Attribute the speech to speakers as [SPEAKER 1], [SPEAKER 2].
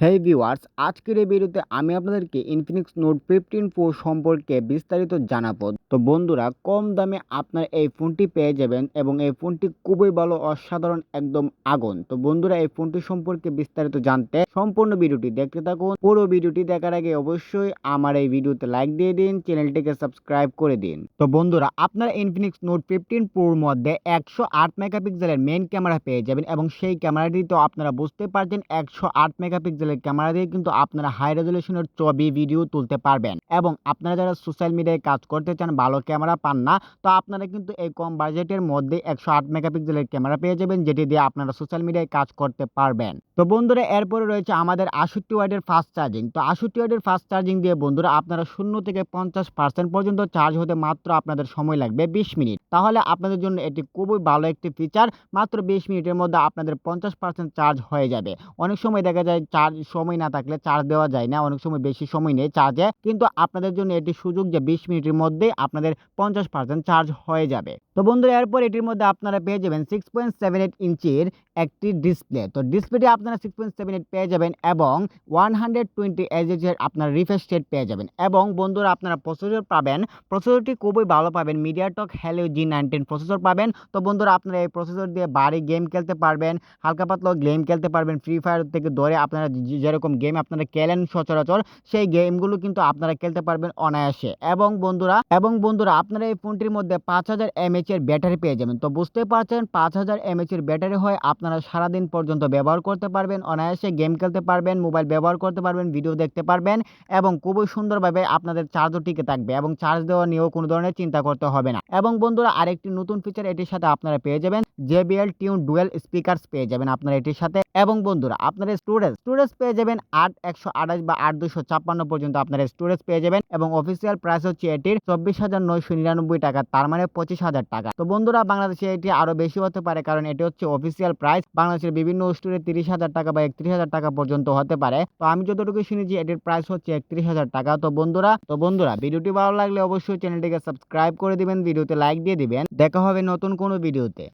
[SPEAKER 1] হেই viewers আজকের এই ভিডিওতে আমি আপনাদেরকে ইনফিনিক্স নোট ফিফটিন প্রো সম্পর্কে বিস্তারিত জানাব। তো বন্ধুরা, কম দামে আপনার এই ফোনটি পেয়ে যাবেন এবং এই ফোনটি খুবই ভালো, অসাধারণ, একদম আগুন। তো বন্ধুরা, এই ফোনটি সম্পর্কে বিস্তারিত জানতে সম্পূর্ণ ভিডিওটি দেখতে থাকুন। পুরো ভিডিওটি দেখার আগে অবশ্যই আমার এই ভিডিওতে লাইক দিয়ে দিন, চ্যানেলটিকে সাবস্ক্রাইব করে দিন। তো বন্ধুরা, আপনার ইনফিনিক্স নোট ফিফটিন প্রোর মধ্যে একশো আট মেগাপিক্সেলের মেন ক্যামেরা পেয়ে যাবেন এবং সেই ক্যামেরাটি তো আপনারা বুঝতে পারছেন, একশো আট মেগাপিক্সেলের ক্যামেরা দিয়ে কিন্তু আপনারা হাই রেজলিউশনের ছবি ভিডিও তুলতে পারবেন। এবং আপনারা যারা সোশ্যাল মিডিয়ায় কাজ করতে চান, ভালো ক্যামেরা পান না, তো আপনারা কিন্তু এই কম বাজেটের মধ্যে একশো আট মেগাপিক্সেলের ক্যামেরা পেয়ে যাবেন, যেটি দিয়ে আপনারা সোশ্যাল মিডিয়ায় কাজ করতে পারবেন। তো বন্ধুরা, এরপরে রয়েছে আমাদের আষট্টি ওয়াটের ফাস্ট চার্জিং তো আষট্টি ওয়াটের ফাস্ট চার্জিং দিয়ে বন্ধুরা, আপনারা শূন্য থেকে পঞ্চাশ পার্সেন্ট পর্যন্ত চার্জ হতে মাত্র আপনাদের সময় লাগবে বিশ মিনিট। তাহলে আপনাদের জন্য এটি খুবই ভালো একটি ফিচার মাত্র বিশ মিনিটের মধ্যে আপনাদের পঞ্চাশ পার্সেন্ট চার্জ হয়ে যাবে। অনেক সময় দেখা যায় চার্জ সময় না থাকলে চার্জ দেওয়া যায় না। অনেক সময় বেশি সময় নেই চার্জে কিন্তু আপনাদের জন্য এটি সুযোগ যে বিশ মিনিটের মধ্যে আপনাদের পঞ্চাশ পার্সেন্ট চার্জ হয়ে যাবে। তো বন্ধুরা, এরপর এটির মধ্যে আপনারা পেয়ে যাবেন সিক্স পয়েন্ট সেভেন এইট ইঞ্চির একটি ডিসপ্লে তো ডিসপ্লেটি আপনারা সিক্স পয়েন্ট সেভেন এইট পেয়ে যাবেন এবং ওয়ান হান্ড্রেড টোয়েন্টি এইচএর আপনার রিফ্রেশ রেট পেয়ে যাবেন। এবং বন্ধুরা, আপনারা প্রসেসর পাবেন। প্রসেসরটি খুবই ভালো পাবেন। MediaTek Helio G nineteen processor পাবেন। তো বন্ধুরা, আপনারা এই প্রসেসর দিয়ে বাড়ি গেম খেলতে পারবেন, হালকা পাতলা গেম খেলতে পারবেন। ফ্রি ফায়ার থেকে ধরে আপনারা যেরকম গেম আপনারা খেলেন সচরাচর, সেই গেমগুলো কিন্তু আপনারা খেলতে পারবেন অনায়াসে। এবং বন্ধুরা এবং বন্ধুরা, আপনারা এই ফোনটির মধ্যে পাঁচ হাজার এমএচ এর ব্যাটারি পেয়ে যাবেন। তো বুঝতে পারছেন, পাঁচ হাজার এমএচ এর ব্যাটারি হয়, আপনারা সারাদিন পর্যন্ত ব্যবহার করতে পারবেন, অনায়াসে গেম খেলতে পারবেন মোবাইল ব্যবহার করতে পারবেন ভিডিও দেখতে পারবেন, এবং খুবই সুন্দরভাবে আপনাদের চার্জও টিকে থাকবে, এবং চার্জ দেওয়া নিয়েও কোনো ধরনের চিন্তা করতে হবে না। এবং বন্ধুরা, আরেকটি নতুন ফিচার এটির সাথে আপনারা পেয়ে যাবেন জেবিএল টিউন ডুয়েল স্পিকারস পেয়ে যাবেন আপনারা এটির সাথে। এবং বন্ধুরা আপনারা স্টোরেজ স্টোরেজ পেয়ে যাবেন আট, একশো আঠাশ বা আট দুশো ছাপ্পান্ন পর্যন্ত আপনারা স্টোরেজ পেয়ে যাবেন। এবং অফিসিয়াল প্রাইস হচ্ছে এটির চব্বিশ হাজার নয়শো নিরানব্বই টাকা, তার মানে পঁচিশ হাজার টাকা। তো বন্ধুরা, বাংলাদেশে এটি আরও বেশি হতে পারে কারণ এটি হচ্ছে অফিসিয়াল প্রাইস। বাংলাদেশের বিভিন্ন স্টোরে তিরিশ হাজার টাকা বা একত্রিশ হাজার টাকা পর্যন্ত হতে পারে। তো আমি যতটুকু শুনেছি, এটির প্রাইস হচ্ছে একত্রিশ হাজার টাকা। তো বন্ধুরা তো বন্ধুরা, ভিডিওটি ভালো লাগলে অবশ্যই চ্যানেলটিকে সাবস্ক্রাইব করে দিবেন, ভিডিওতে লাইক দিয়ে দিবেন। দেখা হবে নতুন কোনো ভিডিওতে।